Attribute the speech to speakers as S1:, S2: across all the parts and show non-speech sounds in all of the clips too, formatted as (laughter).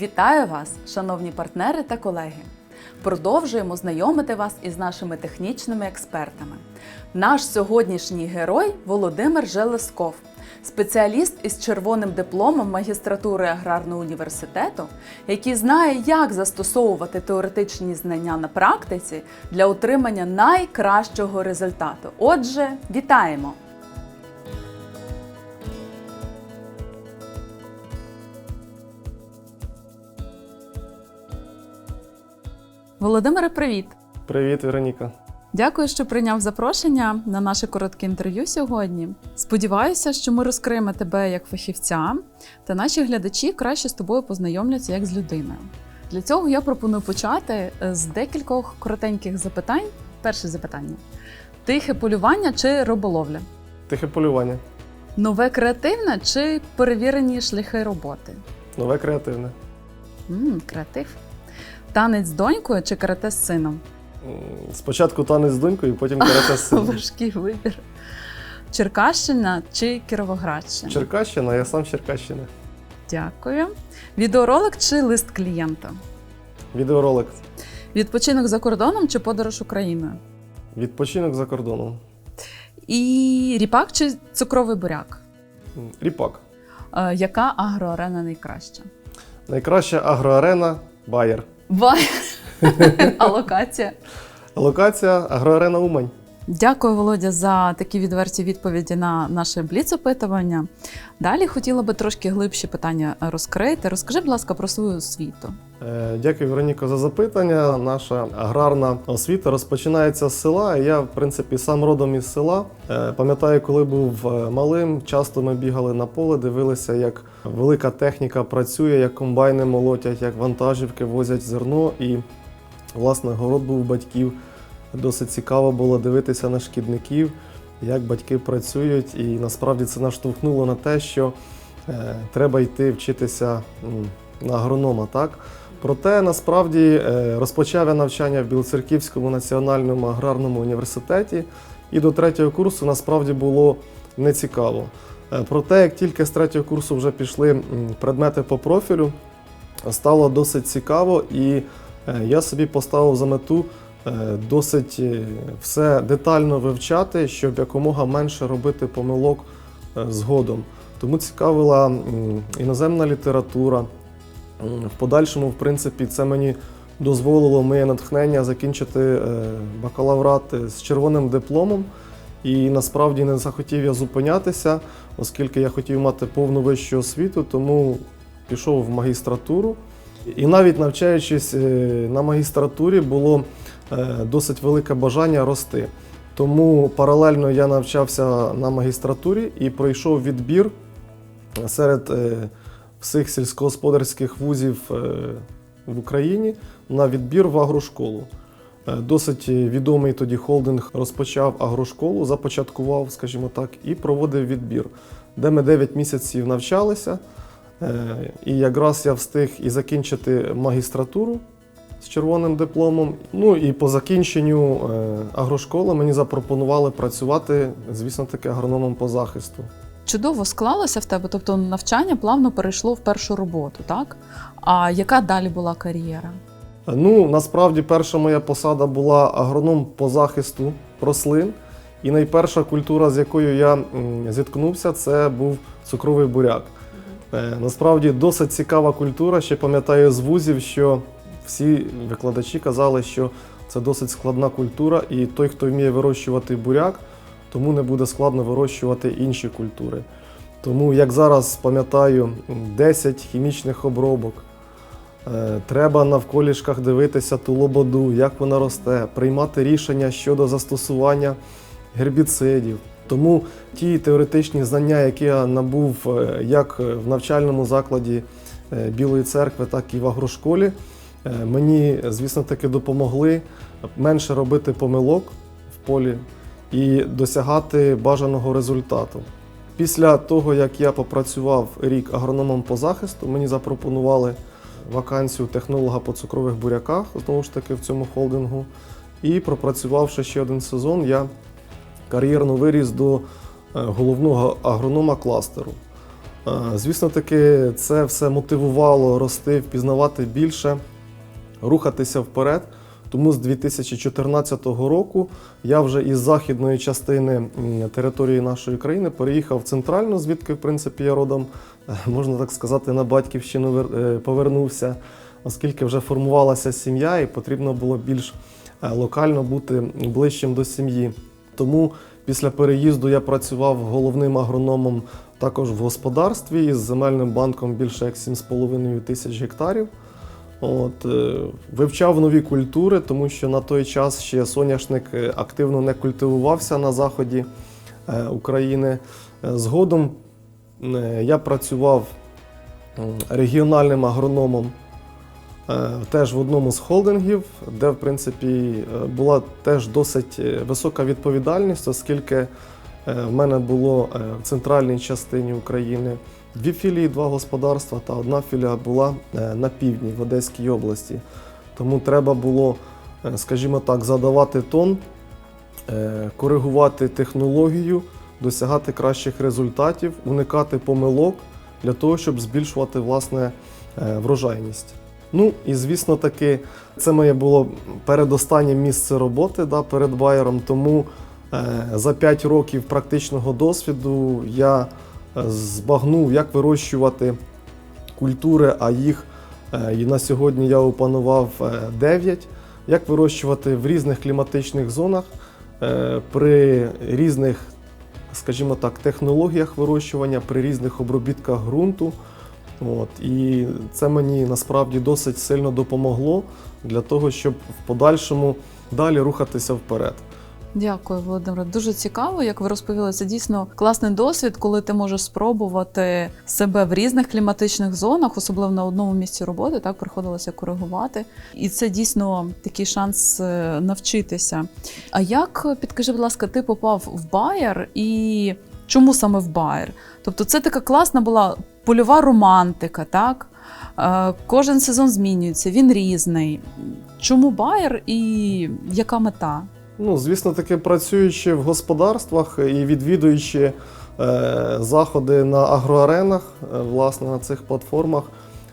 S1: Вітаю вас, шановні партнери та колеги! Продовжуємо знайомити вас із нашими технічними експертами. Наш сьогоднішній герой Володимир Желесков, спеціаліст із червоним дипломом магістратури аграрного університету, який знає, як застосовувати теоретичні знання на практиці для отримання найкращого результату. Отже, вітаємо! Володимире, привіт!
S2: Привіт, Вероніка.
S1: Дякую, що прийняв запрошення на наше коротке інтерв'ю сьогодні. Сподіваюся, що ми розкриємо тебе як фахівця, та наші глядачі краще з тобою познайомляться як з людиною. Для цього я пропоную почати з декількох коротеньких запитань. Перше запитання: тихе полювання чи риболовля?
S2: Тихе полювання.
S1: Нове креативне чи перевірені шляхи роботи?
S2: Нове креативне.
S1: м креатив. Танець з донькою чи карате з сином?
S2: Спочатку танець з донькою, потім карате з сином. (laughs)
S1: Важкий вибір. Черкащина чи Кіровоградщина?
S2: Черкащина, я сам з Черкащини.
S1: Дякую. Відеоролик чи лист клієнта?
S2: Відеоролик.
S1: Відпочинок за кордоном чи подорож Україною?
S2: Відпочинок за кордоном.
S1: І ріпак чи цукровий буряк?
S2: Ріпак.
S1: Е, яка агроарена найкраща?
S2: Найкраща агроарена Байер. (laughs)
S1: А локація?
S2: Локація агроарена Умань.
S1: Дякую, Володя, за такі відверті відповіді на наше бліц-опитування. Далі хотіла би трошки глибші питання розкрити. Розкажи, будь ласка, про свою освіту.
S2: Е, Дякую, Вероніко, за запитання. Наша аграрна освіта розпочинається з села. Я, в принципі, сам родом із села. Е, Пам'ятаю, коли був е, малим, часто ми бігали на поле, дивилися, як велика техніка працює, як комбайни молотять, як вантажівки возять зерно. І, власне, город був батьків. Досить цікаво було дивитися на шкідників, як батьки працюють. І насправді це наштовхнуло на те, що треба йти вчитися на агронома. Так? Проте насправді е, розпочав я навчання в Білоцерківському національному аграрному університеті, і до третього курсу насправді було нецікаво. Е, Проте, як тільки з третього курсу вже пішли предмети по профілю, стало досить цікаво, і е, я собі поставив за мету досить все детально вивчати, щоб якомога менше робити помилок згодом. Тому цікавила іноземна література. В подальшому, в принципі, це мені дозволило моє натхнення закінчити е, бакалаврат з червоним дипломом. І насправді не захотів я зупинятися, оскільки я хотів мати повну вищу освіту, тому пішов в магістратуру. І навіть навчаючись е, на магістратурі, було е, досить велике бажання рости. Тому паралельно я навчався на магістратурі і пройшов відбір серед е, всіх сільськогосподарських вузів е, в Україні на відбір в агрошколу. Е, Досить відомий тоді холдинг розпочав агрошколу, започаткував, скажімо так, і проводив відбір, де ми 9 місяців навчалися. Е, І якраз я встиг і закінчити магістратуру з червоним дипломом. Ну і по закінченню агрошколи мені запропонували працювати, звісно, таки агрономом по захисту.
S1: Чудово склалося в тебе, тобто навчання плавно перейшло в першу роботу, так? А яка далі була кар'єра?
S2: Ну, насправді, перша моя посада була агроном по захисту рослин. І найперша культура, з якою я зіткнувся, це був цукровий буряк. Е, Насправді досить цікава культура. Ще пам'ятаю з вузів, що всі викладачі казали, що це досить складна культура, і той, хто вміє вирощувати буряк, тому не буде складно вирощувати інші культури. Тому, як зараз пам'ятаю, 10 хімічних обробок. Е, Треба навколішках дивитися ту лободу, як вона росте, приймати рішення щодо застосування гербіцидів. Тому ті теоретичні знання, які я набув е, як в навчальному закладі е, Білої церкви, так і в агрошколі, мені, звісно, таки допомогли менше робити помилок в полі і досягати бажаного результату. Після того, як я попрацював рік агрономом по захисту, мені запропонували вакансію технолога по цукрових буряках, знову ж таки в цьому холдингу. І пропрацювавши ще один сезон, я кар'єрно виріс до е, головного агронома кластеру. Е, Звісно таки, це все мотивувало рости, впізнавати більше, рухатися вперед. Тому з 2014 року я вже із західної частини території нашої країни переїхав в центральну, звідки, в принципі, я родом, е, можна так сказати, на батьківщину е, повернувся, оскільки вже формувалася сім'я і потрібно було більш е, локально бути ближчим до сім'ї. Тому після переїзду я працював головним агрономом також в господарстві із земельним банком більше як 7,5 тисяч гектарів. От, е, вивчав нові культури, тому що на той час ще соняшник е, активно не культивувався на заході е, України. Згодом я працював регіональним агрономом теж в одному з холдингів, де в принципі була теж досить висока відповідальність, оскільки в мене було е, в центральній частині України дві філії, два господарства, та одна філія була е, на півдні в Одеській області. Тому треба було, е, скажімо так, задавати тон, е, коригувати технологію, досягати кращих результатів, уникати помилок для того, щоб збільшувати власне е, врожайність. Ну і звісно таки, це моє було передостаннє місце роботи да, перед байером. Тому е, за 5 років практичного досвіду я е, збагнув, як вирощувати культури, а їх е, і на сьогодні я опанував 9, як вирощувати в різних кліматичних зонах е, при різних, скажімо так, технологіях вирощування, при різних обробітках ґрунту. От, і це мені насправді досить сильно допомогло для того, щоб в подальшому далі рухатися вперед.
S1: Дякую, Володимире. Дуже цікаво, як ви розповіли. Це дійсно класний досвід, коли ти можеш спробувати себе в різних кліматичних зонах, особливо на одному місці роботи, так приходилося коригувати. І це дійсно такий шанс е, навчитися. А як підкажи, будь ласка, ти попав в Байер і чому саме в Байер? Тобто, це така класна була польова романтика, так? Е, Кожен сезон змінюється, він різний. Чому Байер і яка мета?
S2: Ну, звісно, таки працюючи в господарствах і відвідуючи е, заходи на агроаренах, е, власне, на цих платформах,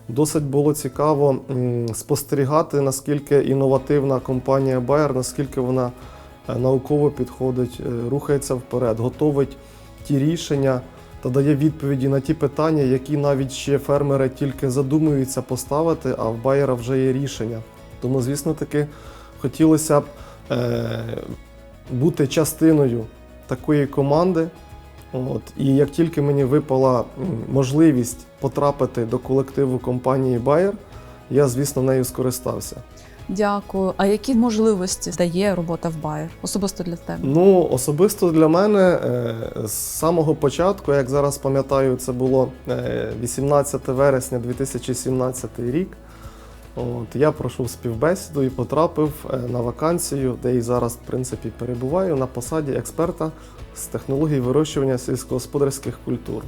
S2: досить було цікаво м, спостерігати, наскільки інновативна компанія Bayer, наскільки вона е, науково підходить, е, рухається вперед, готовить ті рішення та дає відповіді на ті питання, які навіть ще фермери тільки задумуються поставити, а в Bayer вже є рішення. Тому, звісно, таки хотілося б бути частиною такої команди. От. І як тільки мені випала можливість потрапити до колективу компанії Bayer, я, звісно, нею скористався.
S1: Дякую. А які можливості дає робота в Байер? Особисто для тебе?
S2: Ну, особисто для мене е, з самого початку, як зараз пам'ятаю, це було е, 18 вересня 2017 рік. От, я пройшов співбесіду і потрапив е, на вакансію, де і зараз, в принципі, перебуваю на посаді експерта з технологій вирощування сільськогосподарських культур.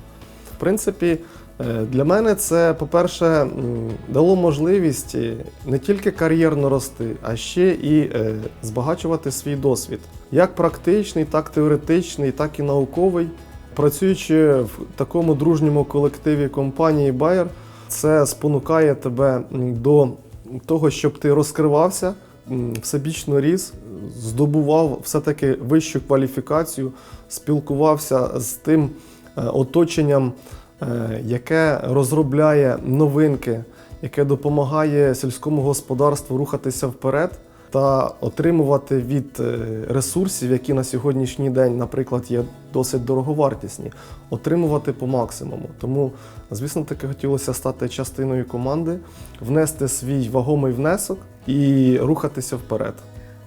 S2: В принципі, е, для мене це, по-перше, дало можливість е, не тільки кар'єрно рости, а ще і збагачувати свій досвід. Як практичний, так теоретичний, так і науковий. Працюючи в такому дружньому колективі компанії Bayer, це спонукає тебе до того, щоб ти розкривався, всебічно ріс, здобував все-таки вищу кваліфікацію, спілкувався з тим е, оточенням, е, яке розробляє новинки, яке допомагає сільському господарству рухатися вперед та отримувати від е, ресурсів, які на сьогоднішній день, наприклад, є досить дороговартісні, отримувати по максимуму. Тому, звісно, таки хотілося стати частиною команди, внести свій вагомий внесок і рухатися вперед.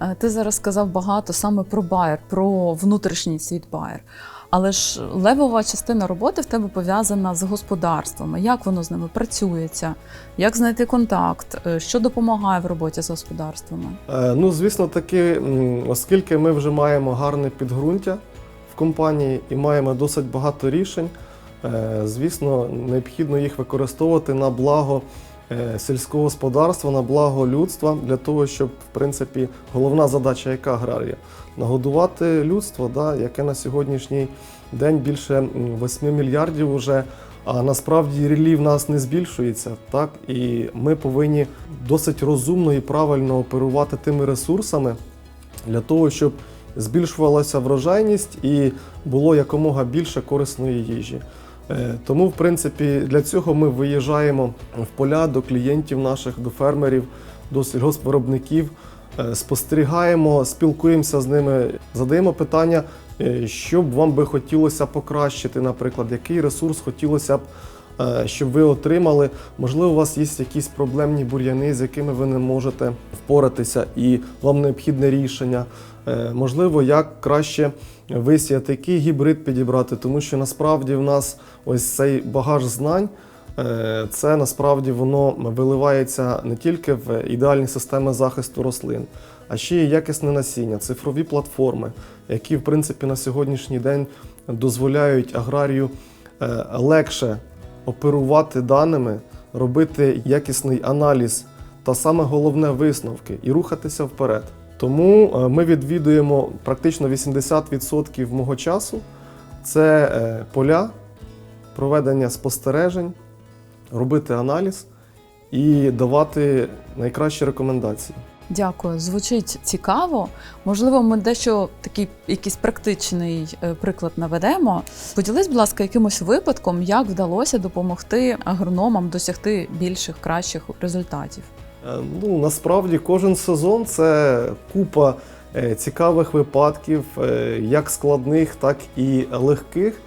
S1: Е, Ти зараз сказав багато саме про Байер, про внутрішній світ Байер. Але ж левова частина роботи в тебе пов'язана з господарствами. Як воно з ними працюється? Як знайти контакт? Е, Що допомагає в роботі з господарствами?
S2: Е, Ну, звісно, таки, оскільки ми вже маємо гарне підґрунтя в компанії і маємо досить багато рішень, е, звісно, необхідно їх використовувати на благо сільського господарства, на благо людства, для того, щоб, в принципі, головна задача, яка аграрія нагодувати людство, да, яке на сьогоднішній день більше 8 мільярдів вже А насправді рілі в нас не збільшується, так і ми повинні досить розумно і правильно оперувати тими ресурсами для того, щоб збільшувалася врожайність і було якомога більше корисної їжі. Е, Тому, в принципі, для цього ми виїжджаємо в поля до клієнтів наших, до фермерів, до сільгоспвиробників, е, спостерігаємо, спілкуємося з ними, задаємо питання, е, що б вам би хотілося покращити, наприклад, який ресурс хотілося б, щоб ви отримали. Можливо, у вас є якісь проблемні бур'яни, з якими ви не можете впоратися, і вам необхідне рішення. Е, Можливо, як краще висіяти, який гібрид підібрати, тому що насправді в нас ось цей багаж знань. е, Це насправді воно виливається не тільки в ідеальні системи захисту рослин, а ще й якісне насіння, цифрові платформи, які в принципі на сьогоднішній день дозволяють аграрію е, легше оперувати даними, робити якісний аналіз та саме головне висновки і рухатися вперед. Тому е, ми відвідуємо практично 80% мого часу. Це е, поля, проведення спостережень, робити аналіз і давати найкращі рекомендації.
S1: Дякую, звучить цікаво. Можливо, ми дещо такий якийсь практичний е, приклад наведемо. Поділись, будь ласка, якимось випадком, як вдалося допомогти агрономам досягти більших кращих результатів.
S2: Е, Ну, насправді кожен сезон це купа е, цікавих випадків, е, як складних, так і легких.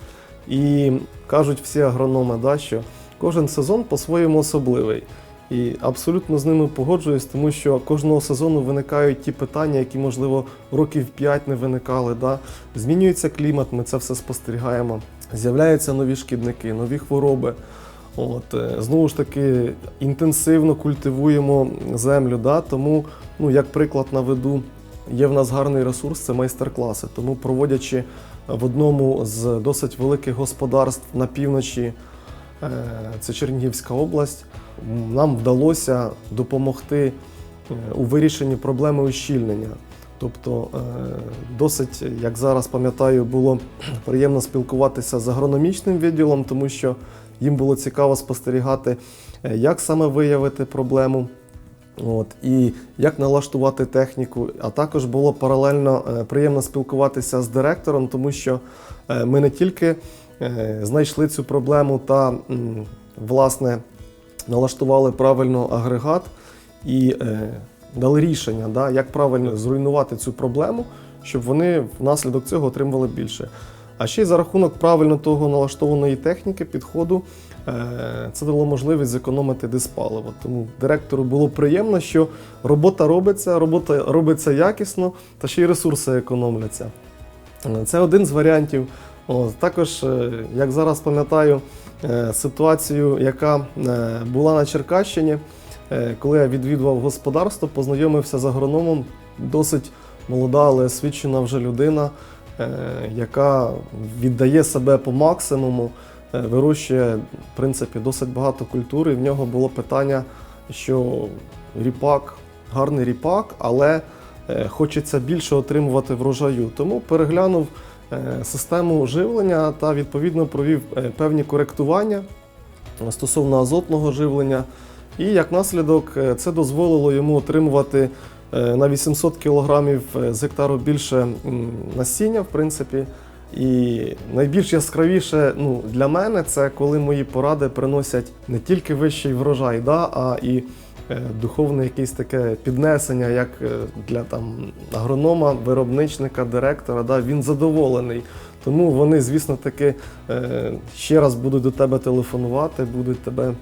S2: І кажуть всі агрономи, да, що кожен сезон по-своєму особливий. І абсолютно з ними погоджуюсь, тому що кожного сезону виникають ті питання, які, можливо, років 5 не виникали. Да? Змінюється клімат, ми це все спостерігаємо. З'являються нові шкідники, нові хвороби. От, е, знову ж таки, інтенсивно культивуємо землю. Да? Тому, ну, як приклад наведу, є в нас гарний ресурс це майстер-класи. Тому, проводячи в одному з досить великих господарств на півночі, е, це Чернігівська область, нам вдалося допомогти е, у вирішенні проблеми ущільнення. Тобто, досить, як зараз пам'ятаю, було приємно спілкуватися з агрономічним відділом, тому що їм було цікаво спостерігати, е, як саме виявити проблему. От, і як налаштувати техніку. А також було паралельно е, приємно спілкуватися з директором, тому що е, ми не тільки знайшли цю проблему та власне налаштували правильно агрегат і дали рішення, да, як правильно зруйнувати цю проблему, щоб вони внаслідок цього отримували більше. А ще й за рахунок правильно того налаштованої техніки, підходу, е, це дало можливість зекономити диспаливо. Тому директору було приємно, що робота робиться, робота робиться якісно, та ще й ресурси економляться. Це один з варіантів. О, також, е, як зараз пам'ятаю, е, ситуацію, яка була на Черкащині, коли я відвідував господарство, познайомився з агрономом, досить молода, але освічена вже людина, яка віддає себе по максимуму, е, вирощує в принципі досить багато культури. І в нього було питання, що ріпак, гарний ріпак, але е, хочеться більше отримувати врожаю. Тому переглянув е, систему живлення та відповідно провів е, певні коректування стосовно азотного живлення. І як наслідок е, це дозволило йому отримувати е, на 800 кг з гектару більше насіння, в принципі. І найбільш яскравіше ну, для мене це коли мої поради приносять не тільки вищий врожай, да, а і е, духовне якесь таке піднесення, як е, для там, агронома, виробничника, директора. Да, він задоволений. Тому вони, звісно, таки е, ще раз будуть до тебе телефонувати, будуть тебе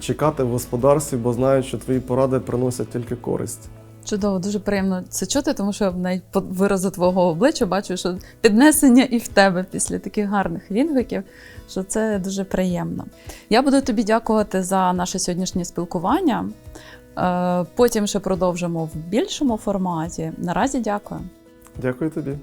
S2: чекати в господарстві, бо знають, що твої поради приносять тільки користь.
S1: Чудово, дуже приємно це чути, тому що навіть по виразу твого обличчя бачу, що піднесення і в тебе після таких гарних відгуків, що це дуже приємно. Я буду тобі дякувати за наше сьогоднішнє спілкування. Е, Потім ще продовжимо в більшому форматі. Наразі дякую.
S2: Дякую тобі.